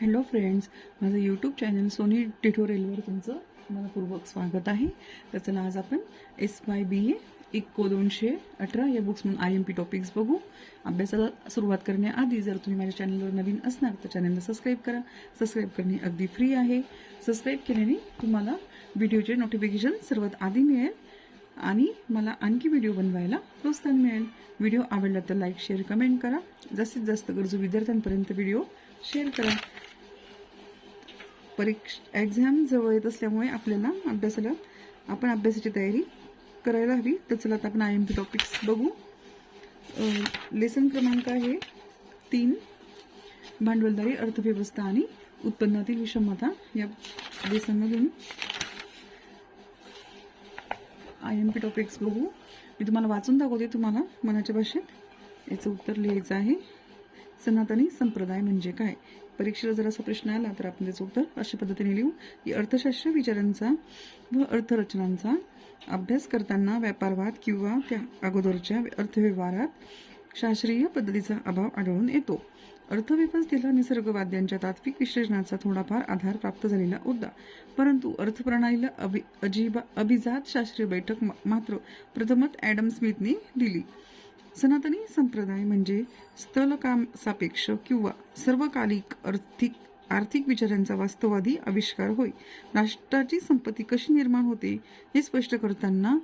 Hello friends माझं YouTube channel Soni ट्युटोरियलवर तुमचं मनपूर्वक स्वागत आहे. तर चला आज आपण S Y B A eco दोनशे अठरा या बुक्स म्हणून आय एम पी टॉपिक्स बघू. अभ्यासाला सुरुवात करण्याआधी जर तुम्ही माझ्या चॅनलवर नवीन असणार तर चॅनलला सबस्क्राईब करा. सबस्क्राईब करणे अगदी फ्री आहे. सबस्क्राईब केल्याने तुम्हाला व्हिडिओचे नोटिफिकेशन सर्वात आधी मिळेल आणि मला आणखी व्हिडिओ बनवायला प्रोत्साहन मिळेल. व्हिडिओ आवडला तर लाईक शेअर कमेंट करा. जास्तीत जास्त गरजू विद्यार्थ्यांपर्यंत व्हिडिओ शेअर करा. परीक्ष एक्झाम जवळ येत असल्यामुळे आपल्याला अभ्यासाला आपण अभ्यासाची तयारी करायला हवी. तर चला आता आपण आय एम पी टॉपिक्स बघू. लेसन क्रमांक आहे तीन भांडवलदारी अर्थव्यवस्था आणि उत्पन्नातील विषमता. या लेसनमधून आय एम पी टॉपिक्स बघू. मी तुम्हाला वाचून दाखवते तुम्हाला मनाच्या भाषेत. याचं उत्तर लिहायचं आहे. सनातनी संप्रदाय म्हणजे काय? परीक्षेला जर असा प्रश्न आला तर आपण त्याचं उत्तर अशा पद्धतीने लिहू. की अर्थशास्त्र विचारांचा व अर्थरचनांचा अभ्यास करताना व्यापारवाद किंवा त्या अगोदरच्या अर्थव्यवहारात शास्त्रीय पद्धतीचा अभाव आढळून येतो. अर्थव्यवस्थेला निसर्गवाद्यांच्या तात्विक विश्लेषणाचा थोडाफार आधार प्राप्त झालेला होता परंतु अर्थप्रणालीला अभि अजिबा अभिजात शास्त्रीय बैठक मात्र प्रथमत ॲडम स्मिथने दिली. सनातनी संप्रदाय म्हणजे स्थलकाम सापेक्ष किंवा सर्वकालिक आर्थिक आर्थिक विचारांचा वास्तववादी आविष्कार होय. राष्ट्राची संपत्ती कशी निर्माण होते हे स्पष्ट करताना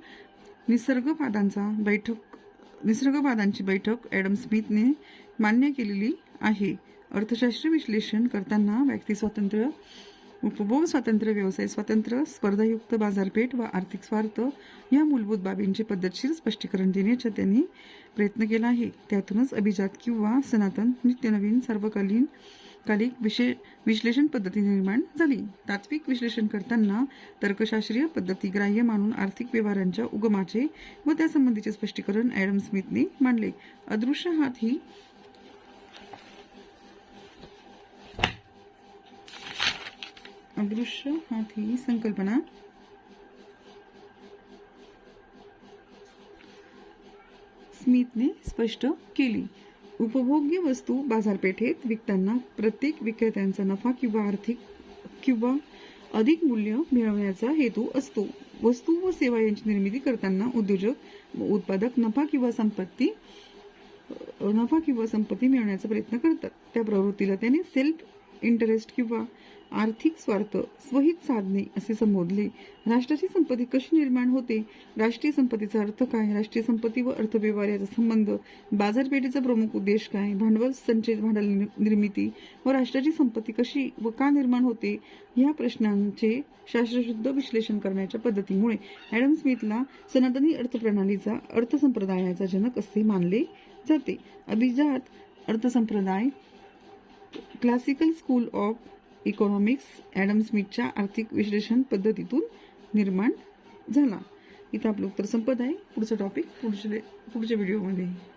निसर्गवादांचा बैठक निसर्गवादांची बैठक ॲडम स्मिथने मान्य केलेली आहे. अर्थशास्त्र विश्लेषण करताना व्यक्ती स्वातंत्र्य उपभोग स्वातंत्र्य व्यवसाय स्वातंत्र्य स्पर्धायुक्त बाजारपेठ व आर्थिक स्वार्थ या मूलभूत बाबींचे पद्धतशीर स्पष्टीकरण देण्याचा त्यांनी प्रयत्न केला आहे. त्यातूनच अभिजात किंवा सनातन नित्य नवीन सर्वकालीन कालिक विशे विश्लेषण पद्धती निर्माण झाली. तात्विक विश्लेषण करताना तर्कशास्त्रीय पद्धती ग्राह्य मानून आर्थिक व्यवहारांच्या उगमाचे व त्यासंबंधीचे स्पष्टीकरण ॲडम स्मिथने मांडले. अदृश्य हात ही अदृश्य हात ही संकल्पना. स्मिथने स्पष्ट केली. उपभोग्य वस्तू बाजारपेठेत विकताना प्रत्येक विक्रेत्यांचा नफा किंवा आर्थिक किंवा अधिक मूल्य मिळवण्याचा हेतू असतो. वस्तू व सेवा यांची निर्मिती करताना उद्योजक व उत्पादक नफा किंवा संपत्ती नफा किंवा संपत्ती मिळवण्याचा प्रयत्न करतात. त्या प्रवृत्तीला त्याने सेल्फ इंटरेस्ट किंवा आर्थिक स्वार्थ स्वहित साधने असे संबोधले. राष्ट्राची संपत्ती कशी निर्माण होते? राष्ट्रीय संपत्तीचा अर्थ काय? राष्ट्रीय संपत्ती व अर्थव्यवहार याचा संबंध बाजारपेठेचा प्रमुख उद्देश काय? भांडवल संचयित भांडवल निर्मिती व राष्ट्राची संपत्ती कशी व का निर्माण होते? या प्रश्नांचे शास्त्रशुद्ध विश्लेषण करण्याच्या पद्धतीमुळे ॲडम स्मिथला सनातनी अर्थप्रणालीचा अर्थसंप्रदायाचा जनक असे मानले जाते. अभिजात अर्थसंप्रदाय classical school of economics Adam स्मिथच्या आर्थिक विश्लेषण पद्धतीतून निर्माण झाला. इथं आपलं उत्तर संपत आहे. पुढचं टॉपिक पुढच्या पुढच्या व्हिडिओमध्ये